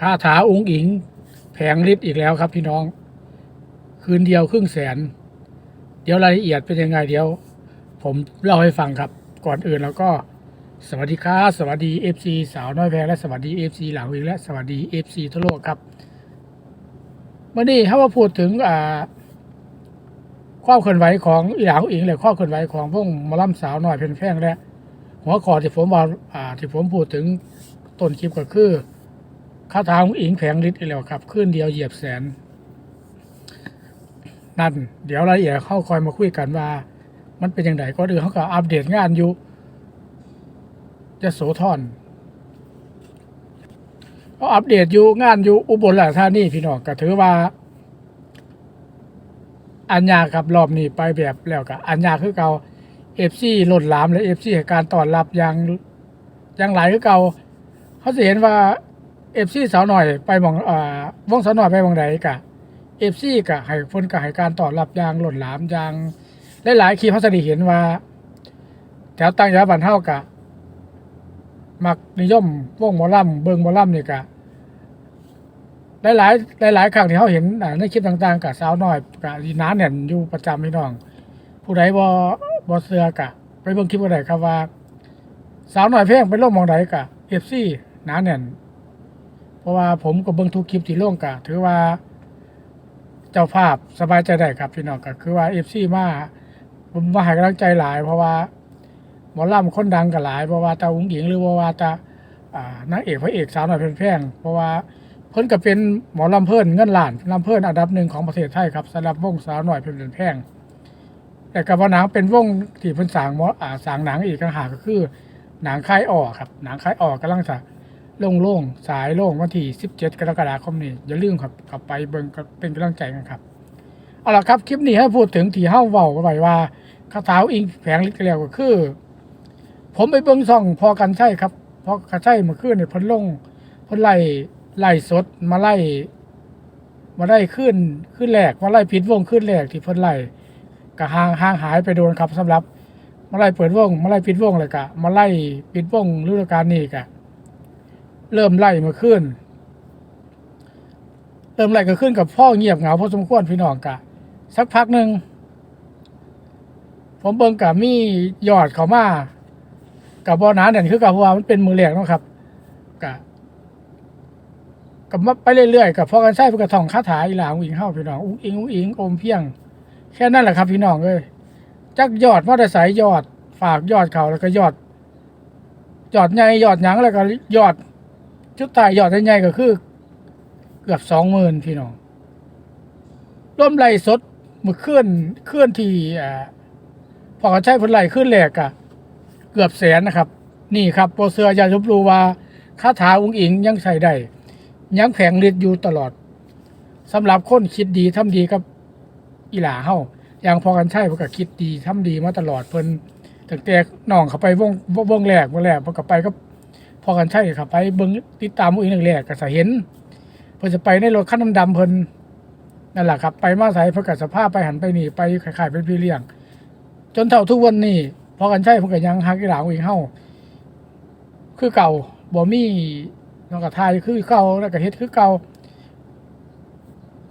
คาถาองค์อิง แผงฤทธิ์อีกแล้วครับพี่น้อง คืนเดียวครึ่งแสน เดี๋ยวรายละเอียดเป็นยังไงเดี๋ยว ผมเล่าให้ฟังครับ ก่อนอื่นแล้วก็สวัสดีครับสวัสดี FC สาวน้อยแพงและสวัสดี FC หลังวิงและสวัสดี FC ทั่วโลกครับวันนี้ถ้าว่าพูดถึงอ่าความเคลื่อนไหวของอีหลาของอิงเลยความเคลื่อนไหวของพวกมอลำสาวน้อยเพนแพงและหัวข้อที่ผมว่าอ่าที่ผมพูดถึงต้นคลิปก็คือ คาถาของอิงแผงฤทธิ์อีกแล้วครับขึ้นเดียวเหยียบแสน นั่น เดี๋ยวรายละเอียดเข้าคอยมาคุยกันว่า มันเป็นอยังไงก็เดือเขาก็อัปเดตงานอยู่จะโสธรเขาอัปเดตอยู่งานอยู่อุบลราชธานีพี่น้องก็ถือว่า อัญญากับรอบนี้ไปแบบแล้วกับอัญญาคือเก่าเอฟซีหล้นหลามและเอฟซีการต้อนรับอย่างอย่างหลายคือเก่าเขาจะเห็นว่า เอฟซีสาวหน่อยไปมองอ่าวงสาวหน่อยไปมองใดกะเอฟซีกะให้คนกะให้การตอนรับอย่างหล้นหลามอย่างหลายๆคลิปเขาจะได้เห็นว่าแถวตั้งยาบันเท่ากะมักนิยมวงหมอลำเบิงหมอลำนี่กะหลายหลายๆหลายๆครั้งที่เขาเห็นในคลิปต่างๆกับสาวน้อยกับดีน้าเนี่ยอยู่ประจำพี่น้อง ผู้ใดบ่บ่เสือกะไปเบิ่งคลิปก็ได้ครับว่า สาวน้อยเพลงไปลงหมองใดกะ FC หนาแน่นเพ ราะว่าผมก็เบิ่งทุกคลิปที่ลงกะถือว่าเจ้าภาพสบายใจได้ครับพี่น้องก็คือว่า FC มาผมมาให้กำลังใจหลาย เพราะว่าหมอลำคนดังก็หลายเพราะว่าตาอุ้งหญิงหรือว่าว่าตาอ่านางเอกพระเอกสาวหน้อยเพลินแพงเพราะว่าเพิ่นก็เป็นหมอลำเพิ่นเงินล้านลำเพิ่นอันดับหนึ่งของประเทศไทยครับสำหรับวงสาวหน่อยเพลินแพงแต่กับว่าหนังเป็นวงที่เพิ่นสางหมออ่าสางหนังอีกต่างหากก็คือ หนังคายออกครับ หนังคายออกกำลังจะ โล่งสายโล่งวันที่ 17 กรกฎาคมนี้อย่าลืมครับกลับไปเบิ่งเป็นกำลังใจกันครับเอาละครับคลิปนี้ให้พูดถึงที่เฮาเว้าไว้ว่าคาถาอิงแผงลิกแล้วก็คือ ผมไปเบิ่งซ่องพอกันใช่ครับพอกันใช่เมื่อคืนเนี่ยพิ่นลงพิ่นไล่ไล่สดมาไล่มาไล่ขึ้นขึ้นแรกมาไล่ปิดวงขึ้นแรกที่พิ่นไล่ก็ห่างห่างหายไปโดนครับสำหรับมาไล่เปิดวงมาไล่ปิดวงเลยกะมาไล่ปิดวงฤดูกาลนี้กะ เริ่มไล่มาขึ้น เริ่มไล่ก็ขึ้นกับพ่อเงียบเหงาพอสมควรพี่น้องกะ สักพักหนึ่งผมเบิ่งกับมียอดเขามากับบอน้าเนี่ยคือกับว่ามันเป็นมือแรกนะครับกะกับมาไปเรื่อยๆกับพ่อกันใช้พกระท่องคาถาอีหลางอิงเฮาพี่น้องอุ้งอิงอุ้งอิงอมเพียง แค่นั้นแหละครับพี่น้องเอ้ยจักยอดว่าได้สายยอด ฝากยอดเขาแล้วก็ยอดยอดใหญ่ยอดหยังแล้วก็ยอด ชุดตายยอดใหญ่ๆก็คือ เกือบสองหมื่นพี่น้องร่วมไล่สดมือเคลื่อนเคลื่อนที่อ่าพอกันใช้ผลไหลขึ้นแหลกอะเกือบแสนนะครับ นี่ครับโปรเสืออยาลบรู้ว่าคาถาอุ้งอิงยังใส่ได้ยังแผงฤทธิ์อยู่ตลอดสำหรับคนคิดดีทำดีกับอีหลาเฮาอย่างพอกันใช่เพิ่นก็คิดดีทำดีมาตลอดเพิ่นตั้งแต่น้องเขาไปวงวงแรกวงแรกเพิ่นก็ไปก็ อกันใช่ครับไปเบิ่งติดตามอุ้งอิงแรกก็จะเห็น เพิ่นจะไปในรถคันดำๆเพิ่นนั่นแหละครับ ไปมาใส่เพิ่นก็สภาพไปหันไปนี่ไปคล้ายๆเป็นพี่เลี้ยง จนเท่าทุกวันนี้พอกันใช่เพิ่นก็ยังฮักอีหลางอิงเฮาคือเก่าบ่มีนองกระทายคือเก่าแล้วก็เฮ็ดคือเก่า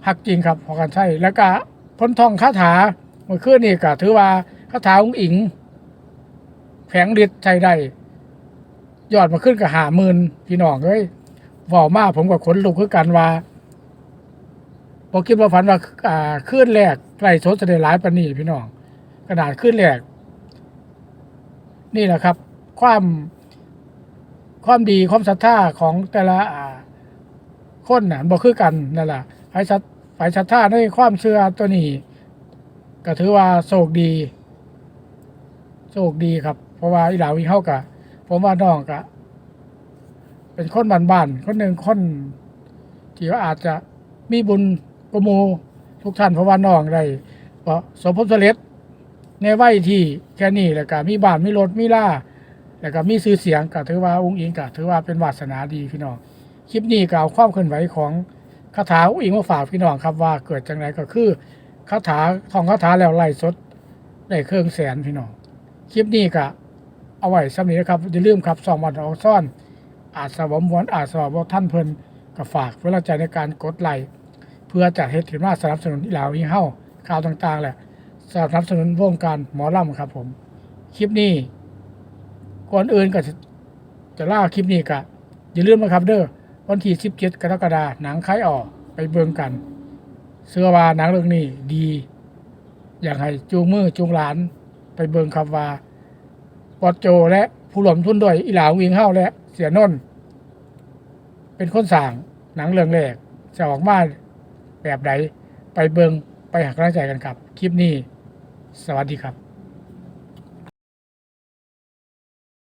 ฮักจริงครับพอกันใช่แล้วก็พ้นทองคาถาเมื่อคืนนี่ก็ถือว่าคาถาอุ้งอิงแผงฤทธิ์ใช้ได้ ยอดมาขึ้นกับหาหมื่นพี่น้องเอ้ยเว้ามาผมก็ขนลุกคือกันว่าบ่คิดว่าฝันว่าอ่าคืนแรกไกลสดจะได้หลายปานนี้พี่น้องกระดาษคืนแรก นี่แหละครับ ความความดีความศรัทธาของแต่ละอ่าคนน่ะบ่คือกันนั่นแหละไฟศรัทไฟศรัทธาในความเชื่อตัวนี้ ก็ถือว่าโชคดีโชคดีครับ เพราะว่าอีหลาวิเฮากะ ผมว่าน้องกะเป็นคนบ้านๆคนหนึ่งคนที่ว่าอาจจะมีบุญกว่าหมูทุกท่านเพราะว่าน้องได้เพราะสมภพสำเร็จในวัยที่แค่นี้แล้วก็มีบ้านมีรถมีล่าแล้วก็มีชื่อเสียงก็ถือว่าอุ้งอิงก็ถือว่าเป็นวาสนาดีพี่น้องคลิปนี้ก็เอาความเคลื่อนไหวของคาถาอุ้งอิงมาฝากพี่น้องครับว่าเกิดจังไรก็คือคาถาทองคาถาแล้วไล่สดได้เครื่องแสนพี่น้องคลิปนี้ก็ เอาไว้สำนีนะครับอย่าลืมครับสองวันออกซ่อน อาจสวมวนอาจสวมท่านเพิ่นก็ฝากเพื่อใจในการกดไลค์เพื่อจะเฮ็ดถึงมาสนับสนุนอีหลาวิงเฮาข่าวต่างๆแหละสนับสนุนวงการหมอลำครับผม คลิปนี้ ก่อนอื่นก็จะล่าคลิปนี้ก็อย่าลืมนะครับ เด้อวันที่17กรกฎาหนังคายออกไปเบิ่งกัน เสื้อว่าหนังเรื่องนี้ดี อยากให้จูงมือจูงหลาน ไปเบิ่งครับว่า ปอดโจและผู้หลวมทุนด้วยอีหลาวิงเฮาและเสียนนเป็นคนสั่งหนังเรื่องแรกจะออกมาแบบไหนไปเบิงไปหักกำลังใจกันครับ คลิปนี้ สวัสดีครับ